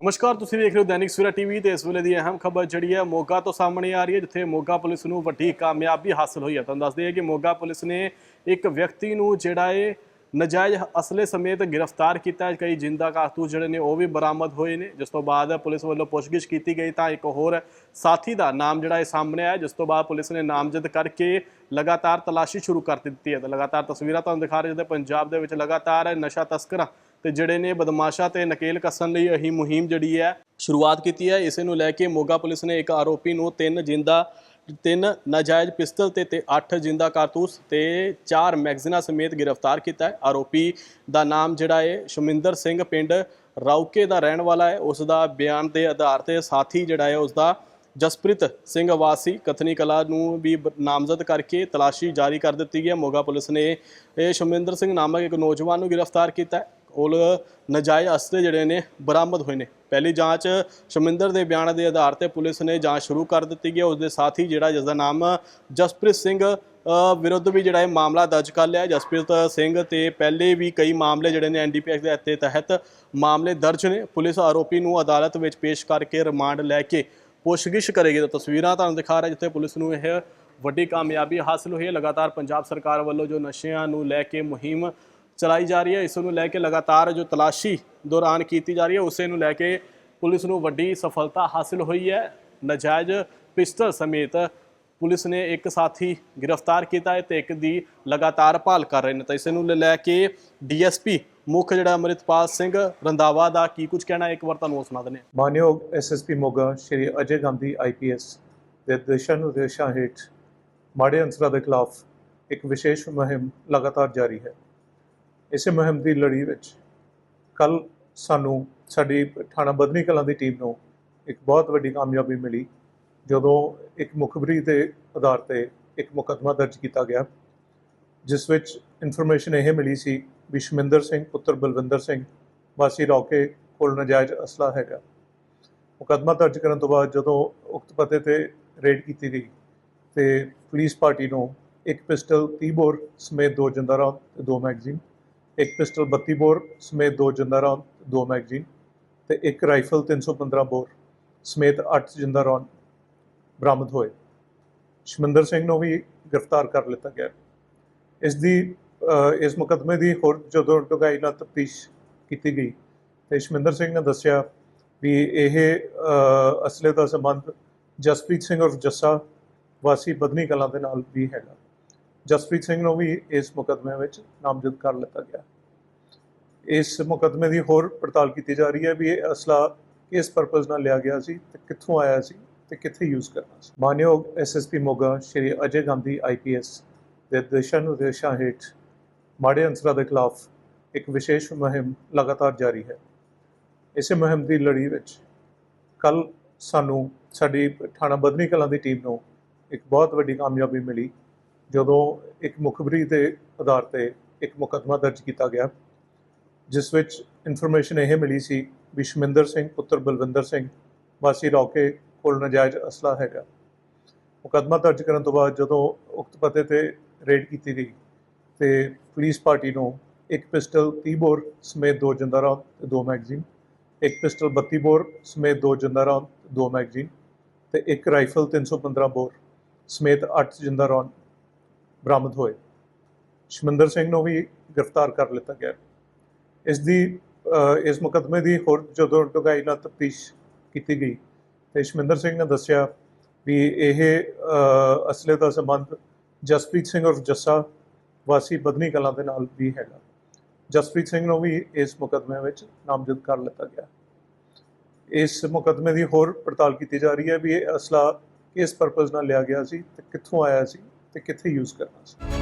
ਨਮਸਕਾਰ, ਤੁਸੀਂ ਦੇਖ ਰਹੇ ਹੋ ਦੈਨਿਕ ਸਵੇਰਾ ਟੀਵੀ ਤੇ ਇਸ ਵੇਲੇ ਦੀ ਅਹਿਮ ਖਬਰ ਜਿਹੜੀ ਹੈ ਮੋਗਾ ਤੋਂ ਸਾਹਮਣੇ ਆ ਰਹੀ ਹੈ, ਜਿੱਥੇ ਮੋਗਾ ਪੁਲਿਸ ਨੂੰ ਵੱਡੀ ਕਾਮਯਾਬੀ ਹਾਸਲ ਹੋਈ ਹੈ। ਤੁਹਾਨੂੰ ਦੱਸਦੇ ਹਾਂ ਕਿ ਮੋਗਾ ਪੁਲਿਸ ਨੇ ਇੱਕ ਵਿਅਕਤੀ ਨੂੰ ਜਿਹੜਾ ਹੈ ਨਜਾਇਜ਼ ਅਸਲੇ ਸਮੇਤ ਗ੍ਰਿਫਤਾਰ ਕੀਤਾ ਕਈ ਜਿੰਦਾ ਕਾਰਤੂਸ ਜਿਹੜੇ ਨੇ ਉਹ ਵੀ ਬਰਾਮਦ ਹੋਏ ਨੇ। ਜਿਸ ਤੋਂ ਬਾਅਦ ਪੁਲਿਸ ਵੱਲੋਂ ਪੁੱਛਗਿੱਛ ਕੀਤੀ ਗਈ ਤਾਂ ਇੱਕ ਹੋਰ ਸਾਥੀ ਦਾ ਨਾਮ ਜਿਹੜਾ ਹੈ ਸਾਹਮਣੇ ਆਇਆ, ਜਿਸ ਤੋਂ ਬਾਅਦ ਪੁਲਿਸ ਨੇ ਨਾਮਜ਼ਦ ਕਰਕੇ ਲਗਾਤਾਰ ਤਲਾਸ਼ੀ ਸ਼ੁਰੂ ਕਰ ਦਿੱਤੀ ਹੈ। ਤੇ ਲਗਾਤਾਰ ਤਸਵੀਰਾਂ ਤੁਹਾਨੂੰ ਦਿਖਾ ਰਹੇ ਜਿੱਥੇ ਪੰਜਾਬ ਦੇ ਵਿੱਚ ਲਗਾਤਾਰ ਨਸ਼ਾ ਤਸਕਰਾਂ ਤੇ ਜਿਹੜੇ ਨੇ ਬਦਮਾਸ਼ਾਂ ਤੇ ਨਕੇਲ ਕੱਸਣ ਲਈ ਅਹੀ ਮੁਹਿੰਮ ਜਿਹੜੀ ਹੈ ਸ਼ੁਰੂਆਤ ਕੀਤੀ ਹੈ। ਇਸੇ ਨੂੰ ਲੈ ਕੇ ਮੋਗਾ ਪੁਲਿਸ ਨੇ ਇੱਕ ਆਰੋਪੀ ਨੂੰ ਤਿੰਨ ਜਿੰਦਾ ਤਿੰਨ ਨਾਜਾਇਜ਼ ਪਿਸਤਲ ਤੇ ਤੇ 8 ਜਿੰਦਾ ਕਾਰਤੂਸ ਤੇ 4 ਮੈਗਜ਼ੀਨਾਂ ਸਮੇਤ ਗ੍ਰਿਫਤਾਰ ਕੀਤਾ ਹੈ। ਆਰੋਪੀ ਦਾ ਨਾਮ ਜਿਹੜਾ ਹੈ ਸ਼ਮਿੰਦਰ ਸਿੰਘ ਪਿੰਡ ਰਾਉਕੇ ਦਾ ਰਹਿਣ ਵਾਲਾ ਹੈ। ਉਸ ਦਾ ਬਿਆਨ ਦੇ ਆਧਾਰ ਤੇ ਸਾਥੀ ਜਿਹੜਾ ਹੈ ਉਸ ਦਾ ਜਸਪ੍ਰੀਤ ਸਿੰਘ ਵਾਸੀ ਕਥਨੀ ਕਲਾ ਨੂੰ ਵੀ ਬ- ਨਾਮਜ਼ਦ ਕਰਕੇ ਤਲਾਸ਼ੀ ਜਾਰੀ ਕਰ ਦਿੱਤੀ ਗਈ ਹੈ। ਮੋਗਾ ਪੁਲਿਸ ਨੇ ਇਹ ਸ਼ਮਿੰਦਰ ਸਿੰਘ ਨਾਮਕ ਇੱਕ ਨੌਜਵਾਨ ਨੂੰ ਗ੍ਰਿਫਤਾਰ ਕੀਤਾ ਹੈ। ਕੋਲ ਨਜਾਇਜ਼ ਅਸਲੇ ਜਿਹੜੇ ਨੇ ਬਰਾਮਦ ਹੋਏ ਨੇ। ਪਹਿਲੀ ਜਾਂਚ ਸ਼ਮਿੰਦਰ ਦੇ ਬਿਆਨ ਦੇ ਆਧਾਰ ਤੇ ਪੁਲਿਸ ਨੇ ਜਾਂਚ ਸ਼ੁਰੂ ਕਰ ਦਿੱਤੀ ਹੈ। ਉਸ ਦੇ ਹੀ ਜਿਹੜਾ ਜਿਸ ਦਾ ਨਾਮ ਜਸਪ੍ਰੀਤ ਸਿੰਘ ਵਿਰੁੱਧ ਵੀ ਜਿਹੜਾ ਇਹ ਮਾਮਲਾ ਦਰਜ ਕਰ ਲਿਆ ਜਸਪ੍ਰੀਤ ਸਿੰਘ ਤੇ ਪਹਿਲੇ ਵੀ ਕਈ ਮਾਮਲੇ ਜਿਹੜੇ ਨੇ ਐਨਡੀਪੀਐਸ ਦੇ ਤਹਿਤ ਮਾਮਲੇ ਦਰਜ ਨੇ। ਪੁਲਿਸ ਆਰੋਪੀ ਨੂੰ ਅਦਾਲਤ ਵਿੱਚ ਪੇਸ਼ ਕਰਕੇ ਰਿਮਾਂਡ ਲੈ ਕੇ ਪੁੱਛਗਿੱਛ ਕਰੇਗੀ। ਤਾਂ ਤਸਵੀਰਾਂ ਤੁਹਾਨੂੰ ਦਿਖਾ ਰਿਹਾ ਜਿੱਥੇ ਪੁਲਿਸ ਨੂੰ ਇਹ ਵੱਡੀ ਕਾਮਯਾਬੀ ਹਾਸਲ ਹੋਈ ਹੈ। ਲਗਾਤਾਰ ਪੰਜਾਬ ਸਰਕਾਰ ਵੱਲੋਂ ਜੋ ਨਸ਼ਿਆਂ ਨੂੰ ਲੈ ਕੇ ਮੁਹਿੰਮ ਚਲਾਈ ਜਾ ਰਹੀ ਹੈ। ਇਸ ਨੂੰ ਲੈ ਕੇ ਲਗਾਤਾਰ ਜੋ ਤਲਾਸ਼ੀ ਦੌਰਾਨ ਕੀਤੀ ਜਾ ਰਹੀ ਹੈ, ਉਸੇ ਨੂੰ ਲੈ ਕੇ ਪੁਲਿਸ ਨੂੰ ਵੱਡੀ ਸਫਲਤਾ ਹਾਸਲ ਹੋਈ ਹੈ। ਨਜਾਇਜ਼ ਪਿਸਟਲ ਸਮੇਤ ਪੁਲਿਸ ਨੇ ਇੱਕ ਸਾਥੀ ਗ੍ਰਿਫਤਾਰ ਕੀਤਾ ਹੈ ਤੇ ਇੱਕ ਦੀ ਲਗਾਤਾਰ ਭਾਲ ਕਰ ਰਹੇ ਨੇ। ਤਾਂ ਇਸ ਨੂੰ ਲੈ ਕੇ ਡੀਐਸਪੀ ਮੁੱਖ ਜਿਹੜਾ ਅਮਰਿਤਪਾਲ ਸਿੰਘ ਰੰਦਾਵਾ ਦਾ ਕੀ ਕੁਝ ਕਹਿਣਾ ਇੱਕ ਵਾਰ ਤੁਹਾਨੂੰ ਉਹ ਸੁਣਾ ਦਿੰਦੇ ਹਾਂ। ਮਾਨਯੋਗ ਐਸਐਸਪੀ ਮੋਗਾ ਸ਼੍ਰੀ ਅਜੇ ਗਾਂਧੀ ਆਈਪੀਐਸ ਦੇ ਦਿਸ਼ਾ ਨਿਰਦੇਸ਼ਾਂ ਹੇਠ ਮਾੜੇ ਅੰਸਰਾਂ ਦੇ ਖਿਲਾਫ ਇੱਕ ਵਿਸ਼ੇਸ਼ ਮੁਹਿੰਮ ਲਗਾਤਾਰ ਜਾਰੀ ਹੈ। ਇਸੇ ਮੁਹਿੰਮ ਦੀ ਲੜੀ ਵਿੱਚ ਕੱਲ ਸਾਨੂੰ ਸਾਡੀ ਥਾਣਾ ਬਦਨੀ ਕਲਾਂ ਦੀ ਟੀਮ ਨੂੰ ਇੱਕ ਬਹੁਤ ਵੱਡੀ ਕਾਮਯਾਬੀ ਮਿਲੀ, ਜਦੋਂ ਇੱਕ ਮੁਖਬਰੀ ਦੇ ਆਧਾਰ ਤੇ ਇੱਕ ਮੁਕੱਦਮਾ ਦਰਜ ਕੀਤਾ ਗਿਆ, ਜਿਸ ਵਿੱਚ ਇਨਫੋਰਮੇਸ਼ਨ ਇਹ ਮਿਲੀ ਸੀ ਵੀ ਸ਼ਮਿੰਦਰ ਸਿੰਘ, ਪੁੱਤਰ ਬਲਵਿੰਦਰ ਸਿੰਘ, ਵਾਸੀ ਰੌਕੇ ਕੋਲ ਨਜਾਇਜ਼ ਅਸਲਾ ਹੈਗਾ। ਮੁਕੱਦਮਾ ਦਰਜ ਕਰਨ ਤੋਂ ਬਾਅਦ ਜਦੋਂ ਉਕਤ ਪਤੇ ਤੇ ਰੇਡ ਕੀਤੀ ਗਈ ਤੇ ਪੁਲਿਸ ਪਾਰਟੀ ਨੂੰ ਇੱਕ ਪਿਸਟਲ 30 ਬੋਰ ਸਮੇਤ ਦੋ ਜਿੰਦਾ ਰੌਂਦ ਤੇ ਦੋ ਮੈਗਜ਼ੀਨ ਇੱਕ ਪਿਸਟਲ 32 ਬੋਰ ਸਮੇਤ ਦੋ ਜਿੰਦਾ ਰੌਂਦ, ਦੋ ਮੈਗਜ਼ੀਨ ਤੇ ਇੱਕ ਰਾਈਫਲ 315 ਬੋਰ ਸਮੇਤ 8 ਜਿੰਦਾ ਰੌਂਦ ਬਰਾਮਦ ਹੋਏ। ਸ਼ਮਿੰਦਰ ਸਿੰਘ ਨੂੰ ਵੀ ਗ੍ਰਿਫਤਾਰ ਕਰ ਲਿੱਤਾ ਗਿਆ। ਇਸ ਦੀ ਇਸ ਮੁਕੱਦਮੇ ਦੀ ਹੋਰ ਜਦੋਂ ਡੂੰਘਾਈ ਨਾਲ ਤਫਤੀਸ਼ ਕੀਤੀ ਗਈ ਤੇ ਸ਼ਮਿੰਦਰ ਸਿੰਘ ਨੇ ਦੱਸਿਆ ਵੀ ਇਹ ਅਸਲੇ ਦਾ ਸੰਬੰਧ ਜਸਪ੍ਰੀਤ ਸਿੰਘ ਔਰ ਜੱਸਾ ਵਾਸੀ ਬਦਨੀ ਕਲਾਂ ਦੇ ਨਾਲ ਵੀ ਹੈਗਾ। ਜਸਪ੍ਰੀਤ ਸਿੰਘ ਨੂੰ ਵੀ ਇਸ ਮੁਕੱਦਮੇ ਵਿੱਚ ਨਾਮਜ਼ਦ ਕਰ ਲਿੱਤਾ ਗਿਆ। ਇਸ ਮੁਕੱਦਮੇ ਦੀ ਹੋਰ ਪੜਤਾਲ ਕੀਤੀ ਜਾ ਰਹੀ ਹੈ ਵੀ ਇਹ ਅਸਲਾ ਕਿਸ ਪਰਪਸ ਨਾਲ ਲਿਆ ਗਿਆ ਸੀ ਤੇ ਕਿੱਥੋਂ ਆਇਆ ਸੀ ਤੇ ਕਿੱਥੇ ਯੂਜ਼ ਕਰਨਾ ਸੀ। ਮਾਨਯੋਗ ਐਸਐਸਪੀ ਮੋਗਾ ਸ਼੍ਰੀ ਅਜੇ ਗਾਂਧੀ ਆਈਪੀਐਸ ਦੇ ਦਿਸ਼ਾ ਨਿਰਦੇਸ਼ਾਂ ਹੇਠ ਮਾੜੇ ਅੰਸਰਾਂ ਦੇ ਖਿਲਾਫ ਇੱਕ ਵਿਸ਼ੇਸ਼ ਮੁਹਿੰਮ ਲਗਾਤਾਰ ਜਾਰੀ ਹੈ। ਇਸੇ ਮੁਹਿੰਮ ਦੀ ਲੜੀ ਵਿੱਚ ਕੱਲ ਸਾਨੂੰ ਸਾਡੀ ਥਾਣਾ ਬਦਨੀ ਕਲਾਂ ਦੀ ਟੀਮ ਨੂੰ ਇੱਕ ਬਹੁਤ ਵੱਡੀ ਕਾਮਯਾਬੀ ਮਿਲੀ। ਜਦੋਂ ਇੱਕ ਮੁਖਬਰੀ ਦੇ ਆਧਾਰ ਤੇ ਇੱਕ ਮੁਕੱਦਮਾ ਦਰਜ ਕੀਤਾ ਗਿਆ, ਜਿਸ ਵਿੱਚ ਇਨਫੋਰਮੇਸ਼ਨ ਇਹ ਮਿਲੀ ਸੀ ਵੀ ਸ਼ਮਿੰਦਰ ਸਿੰਘ, ਪੁੱਤਰ ਬਲਵਿੰਦਰ ਸਿੰਘ, ਵਾਸੀ ਰੌਕੇ ਕੋਲ ਨਜਾਇਜ਼ ਅਸਲਾ ਹੈਗਾ। ਮੁਕੱਦਮਾ ਦਰਜ ਕਰਨ ਤੋਂ ਬਾਅਦ ਜਦੋਂ ਉਕਤ ਪਤੇ ਤੇ ਰੇਡ ਕੀਤੀ ਗਈ ਤੇ ਪੁਲਿਸ ਪਾਰਟੀ ਨੂੰ ਇੱਕ ਪਿਸਟਲ 30 ਬੋਰ ਸਮੇਤ ਦੋ ਜਿੰਦਾ ਰੌਂਦ ਤੇ ਦੋ ਮੈਗਜ਼ੀਨ, ਇੱਕ ਪਿਸਟਲ 32 ਬੋਰ ਸਮੇਤ ਦੋ ਜਿੰਦਾ ਰੌਂਦ ਤੇ ਦੋ ਮੈਗਜ਼ੀਨ ਤੇ ਇੱਕ ਰਾਈਫਲ 315 ਬੋਰ ਸਮੇਤ 8 ਜਿੰਦਾ ਰੌਂਦ ਬਰਾਮਦ ਹੋਏ। ਸ਼ਮਿੰਦਰ ਸਿੰਘ ਨੂੰ ਵੀ ਗ੍ਰਿਫਤਾਰ ਕਰ ਲਿੱਤਾ ਗਿਆ। ਇਸ ਦੀ ਇਸ ਮੁਕੱਦਮੇ ਦੀ ਹੋਰ ਜਦੋਂ ਡੂੰਘਾਈ ਨਾਲ ਤਫਤੀਸ਼ ਕੀਤੀ ਗਈ ਤੇ ਸ਼ਮਿੰਦਰ ਸਿੰਘ ਨੇ ਦੱਸਿਆ ਵੀ ਇਹ ਅਸਲੇ ਦਾ ਸੰਬੰਧ ਜਸਪ੍ਰੀਤ ਸਿੰਘ ਔਰ ਜੱਸਾ ਵਾਸੀ ਬਦਨੀ ਕਲਾਂ ਦੇ ਨਾਲ ਵੀ ਹੈਗਾ। ਜਸਪ੍ਰੀਤ ਸਿੰਘ ਨੂੰ ਵੀ ਇਸ ਮੁਕਦਮੇ ਵਿੱਚ ਨਾਮਜ਼ਦ ਕਰ ਲਿੱਤਾ ਗਿਆ। ਇਸ ਮੁਕਦਮੇ ਦੀ ਹੋਰ ਪੜਤਾਲ ਕੀਤੀ ਜਾ ਰਹੀ ਹੈ ਵੀ ਇਹ ਅਸਲਾ ਕਿਸ ਪਰਪਸ ਨਾਲ ਲਿਆ ਗਿਆ ਸੀ ਤੇ ਕਿੱਥੋਂ ਆਇਆ ਸੀ ਤੇ ਕਿੱਥੇ ਯੂਜ਼ ਕਰਨਾ ਸੀ।